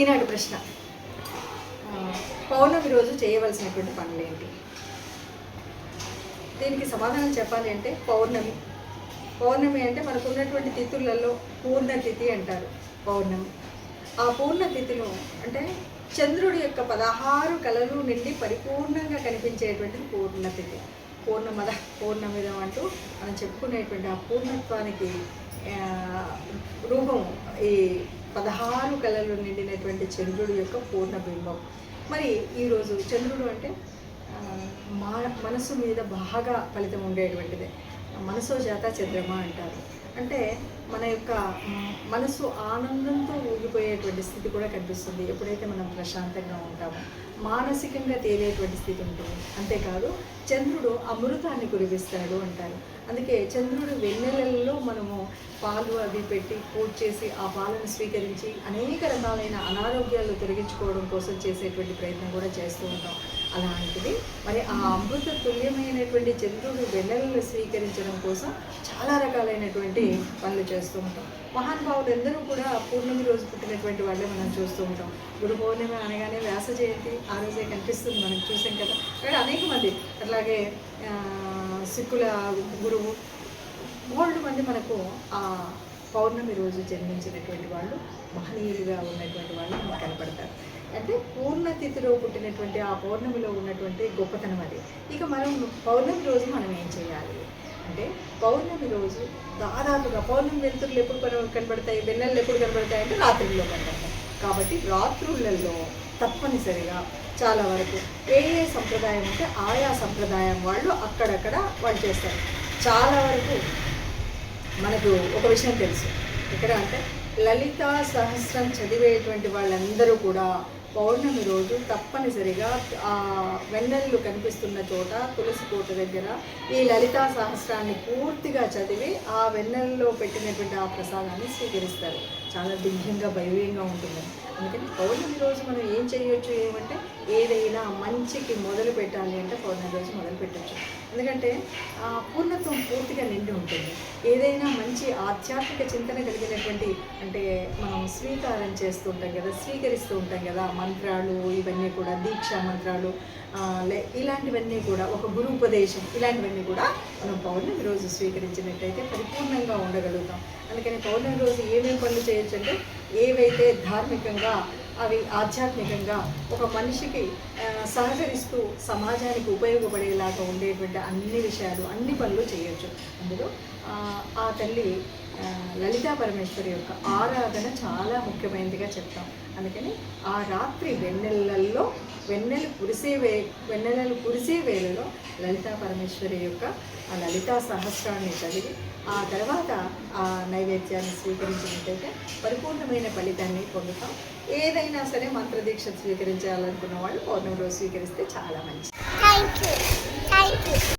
ఈనాటి ప్రశ్న. పౌర్ణమి రోజు చేయవలసినటువంటి పనులు ఏంటి దీనికి సమాధానం చెప్పాలి అంటే పౌర్ణమి. పౌర్ణమి అంటే మనకు ఉన్నటువంటి తిథులలో పూర్ణ తిథి అంటారు పౌర్ణమి. ఆ పూర్ణతిథిలో అంటే చంద్రుడి యొక్క పదహారు కళలు నిండి పరిపూర్ణంగా కనిపించేటువంటిది పూర్ణ తిథి పూర్ణమద పూర్ణమిదం అంటూ మనం చెప్పుకునేటువంటి ఆ పూర్ణత్వానికి రూపం ఈ పదహారు కళలు నిండినటువంటి చంద్రుడి యొక్క పూర్ణ బింబం. మరి ఈరోజు చంద్రుడు అంటే మా మనసు మీద బాగా ఫలితం ఉండేటువంటిదే. మనసో జాత చంద్రమ అంటారు. అంటే మన యొక్క మనసు ఆనందంతో ఊగిపోయేటువంటి స్థితి కూడా కనిపిస్తుంది. ఎప్పుడైతే మనం ప్రశాంతంగా ఉంటామో మానసికంగా తేలేటువంటి స్థితి ఉంటుంది. అంతేకాదు చంద్రుడు అమృతాన్ని కురిపిస్తాడు అంటారు. అందుకే చంద్రుడు వెన్నెలల్లో మనము పాలు అవి పెట్టి పూజ చేసి ఆ పాలను స్వీకరించి అనేక రకాలైన అనారోగ్యాలు తొలగించుకోవడం కోసం చేసేటువంటి ప్రయత్నం కూడా చేస్తూ ఉంటాం. అలాంటిది. మరి ఆ అమృత తుల్యమైనటువంటి చంద్రుడు వెన్నెలను స్వీకరించడం కోసం చాలా రకాలైనటువంటి పనులు చేస్తూ ఉంటాం. మహానుభావులు ఎందరూ కూడా పూర్ణమి రోజు పుట్టినటువంటి వాళ్ళే మనం చూస్తూ ఉంటాం. గురు పౌర్ణమి అనగానే వ్యాస జయంతి ఆ రోజే కనిపిస్తుంది మనం చూసాం కదా. అక్కడ అనేక మంది అట్లాగే సిక్కుల గురువు బోల్డ్ మంది మనకు ఆ పౌర్ణమి రోజు జన్మించినటువంటి వాళ్ళు మహనీయులుగా ఉన్నటువంటి వాళ్ళు మనకు కనపడతారు. అంటే పూర్ణతిథిలో పుట్టినటువంటి ఆ పౌర్ణమిలో ఉన్నటువంటి గొప్పతనం అది. ఇక మనం పౌర్ణమి రోజు మనం ఏం చేయాలి? అంటే పౌర్ణమి రోజు దాదాపుగా పౌర్ణమి వెలుతురులు ఎప్పుడు కనబడతాయి? వెన్నెలు ఎప్పుడు కనబడతాయి అంటే రాత్రుల్లో కనబడతాయి. కాబట్టి రాత్రులలో తప్పనిసరిగా చాలా వరకు ఏ ఏ సంప్రదాయం అంటే ఆయా సంప్రదాయం వాళ్ళు అక్కడక్కడ వాళ్ళు చేస్తారు. చాలా వరకు మనకు ఒక విషయం తెలుసు. ఇక్కడ అంటే లలిత సహస్రం చదివేటువంటి వాళ్ళందరూ కూడా పౌర్ణమి రోజు తప్పనిసరిగా ఆ వెన్నెల్లు కనిపిస్తున్న చోట తులసి కోట దగ్గర ఈ లలితా సహస్రాన్ని పూర్తిగా చదివి ఆ వెన్నెల్లో పెట్టినటువంటి ఆ ప్రసాదాన్ని స్వీకరిస్తారు. చాలా దివ్యంగా భవ్యంగా ఉంటుంది. అందుకని పౌర్ణమి రోజు మనం ఏం చేయొచ్చు ఏమంటే ఏదైనా మంచికి మొదలు పెట్టాలి అంటే పౌర్ణమి రోజు మొదలు పెట్టచ్చు. ఎందుకంటే ఆ పూర్ణత్వం పూర్తిగా నిండి ఉంటుంది. ఏదైనా మంచి ఆధ్యాత్మిక చింతన కలిగినటువంటి అంటే మనం స్వీకారం చేస్తూ ఉంటాం కదా స్వీకరిస్తూ ఉంటాం కదా మంత్రాలు ఇవన్నీ కూడా దీక్షా మంత్రాలు లే- ఇలాంటివన్నీ కూడా ఒక గురు ఉపదేశం ఇలాంటివన్నీ కూడా మనం పౌర్ణమి రోజు స్వీకరించినట్టయితే పరిపూర్ణంగా ఉండగలుగుతాం. అందుకని పౌర్ణమి రోజు ఏమేమి పనులు చేయొచ్చు అంటే ఏవైతే ధార్మికంగా అవి ఆధ్యాత్మికంగా ఒక మనిషికి సహకరిస్తూ సమాజానికి ఉపయోగపడేలాగా ఉండేటువంటి అన్ని విషయాలు అన్ని పనులు చేయొచ్చు. అందులో ఆ, తల్లి లలితా పరమేశ్వరి యొక్క ఆరాధన చాలా ముఖ్యమైనదిగా చెప్తాం. అందుకని ఆ రాత్రి వెన్నెలల్లో వెన్నెలు కురిసే వే వెన్నెలలు కురిసే వేళలో లలితా పరమేశ్వరి యొక్క ఆ లలితా సహస్రాన్ని చదివి ఆ తర్వాత ఆ నైవేద్యాన్ని స్వీకరించినట్టయితే పరిపూర్ణమైన ఫలితాన్ని పొందుతాం. ఏదైనా సరే మంత్రదీక్ష స్వీకరించాలనుకున్న వాళ్ళు పౌర్ణమి రోజు స్వీకరిస్తే చాలా మంచిది. Thank you.